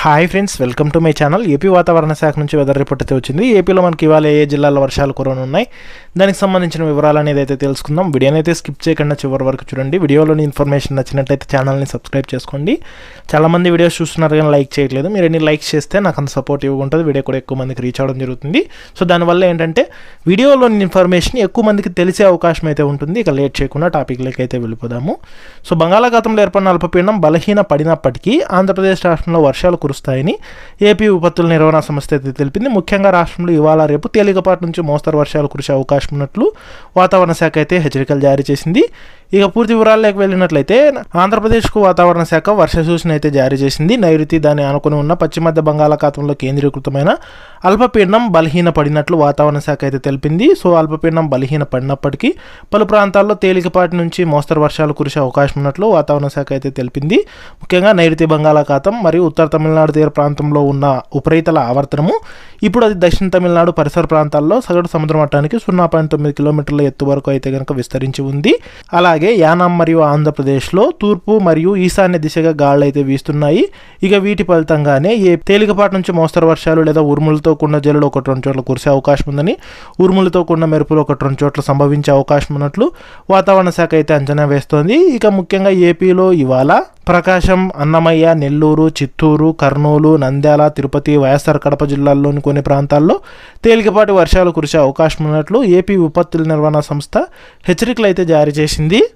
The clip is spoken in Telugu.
Hi friends welcome to my channel AP వాతావరణ శాఖ నుంచి వెదర్ రిపోర్ట్ అయితే వచ్చింది. ఏపీలో మనకి ఇవాళ ఏ జిల్లాల్లో వర్షాలు కురవనున్నాయి? దానికి సంబంధించిన వివరాలు అనేది అయితే తెలుసుకుందాం. వీడియోని అయితే స్కిప్ చేయకుండా చివరి వరకు చూడండి. వీడియోలోని ఇన్ఫర్మేషన్ నచ్చినట్లయితే ఛానల్ని సబ్స్క్రైబ్ చేసుకోండి. చాలామంది వీడియోస్ చూస్తున్నారు కానీ లైక్ చేయట్లేదు. మీరు ఎన్ని లైక్స్ చేస్తే నాకు అంత సపోర్ట్ ఉంటుంది వీడియో కూడా ఎక్కువ మందికి రీచ్ అవ్వడం జరుగుతుంది. సో దానివల్ల ఏంటంటే వీడియోలోని ఇన్ఫర్మేషన్ ఎక్కువ మందికి తెలిసే అవకాశం అయితే ఉంటుంది. ఇక లేట్ చేయకుండా టాపిక్లోకి అయితే వెళ్ళిపోదాము. సో బంగాళాఖాతంలో ఏర్పడిన అల్పపీడనం బలహీన పడినప్పటికీ ఆంధ్రప్రదేశ్ రాష్ట్రంలో వర్షాలు కురుస్తాయని ఏపీ విపత్తుల నిర్వహణ సంస్థ అయితే తెలిపింది. ముఖ్యంగా రాష్ట్రంలో ఇవాళ రేపు తేలికపాటి నుంచి మోస్తరు వర్షాలు కురిసే అవకాశం ఉన్నట్లు వాతావరణ శాఖ అయితే హెచ్చరికలు జారీ చేసింది. ఇక పూర్తి వివరాల్లోకి వెళ్ళినట్లయితే ఆంధ్రప్రదేశ్కు వాతావరణ శాఖ వర్ష సూచన అయితే జారీ చేసింది. నైరుతి దాన్ని ఆనుకుని ఉన్న పశ్చిమ మధ్య బంగాళాఖాతంలో కేంద్రీకృతమైన అల్పపీడనం బలహీన పడినట్లు వాతావరణ శాఖ అయితే తెలిపింది. సో అల్పపీడనం బలహీన పడినప్పటికీ పలు ప్రాంతాల్లో తేలికపాటి నుంచి మోస్తరు వర్షాలు కురిసే అవకాశం ఉన్నట్లు వాతావరణ శాఖ అయితే తెలిపింది. ముఖ్యంగా నైరుతి బంగాళాఖాతం మరియు ఉత్తర తమిళనాడు తీర ప్రాంతంలో ఉన్న ఉపరితల ఆవర్తనము ఇప్పుడు అది దక్షిణ తమిళనాడు పరిసర ప్రాంతాల్లో సగటు సముద్ర మట్టానికి సున్నా పాయింట్ తొమ్మిది కిలోమీటర్ల ఎత్తు వరకు అయితే కనుక విస్తరించి ఉంది. అలా అలాగే యానాం మరియు ఆంధ్రప్రదేశ్లో తూర్పు మరియు ఈశాన్య దిశగా గాళ్ళు అయితే వీస్తున్నాయి. ఇక వీటి ఫలితంగానే ఏ తేలికపాటి నుంచి మోస్తరు వర్షాలు లేదా ఉరుములతో కూడిన జల్లులు ఒకటి రెండు చోట్ల కురిసే అవకాశం ఉందని ఉరుములతో కూడిన మెరుపులు ఒకటి రెండు చోట్ల సంభవించే అవకాశం ఉన్నట్లు వాతావరణ శాఖ అయితే అంచనా వేస్తోంది. ఇక ముఖ్యంగా ఏపీలో ఇవాళ ప్రకాశం అన్నమయ్య నెల్లూరు చిత్తూరు కర్నూలు నంద్యాల తిరుపతి వైఎస్ఆర్ కడప జిల్లాల్లోని కొన్ని ప్రాంతాల్లో తేలికపాటి వర్షాలు కురిసే అవకాశం ఉన్నట్లు ఏపీ విపత్తుల నిర్వహణ సంస్థ హెచ్చరికలు అయితే జారీ చేసింది.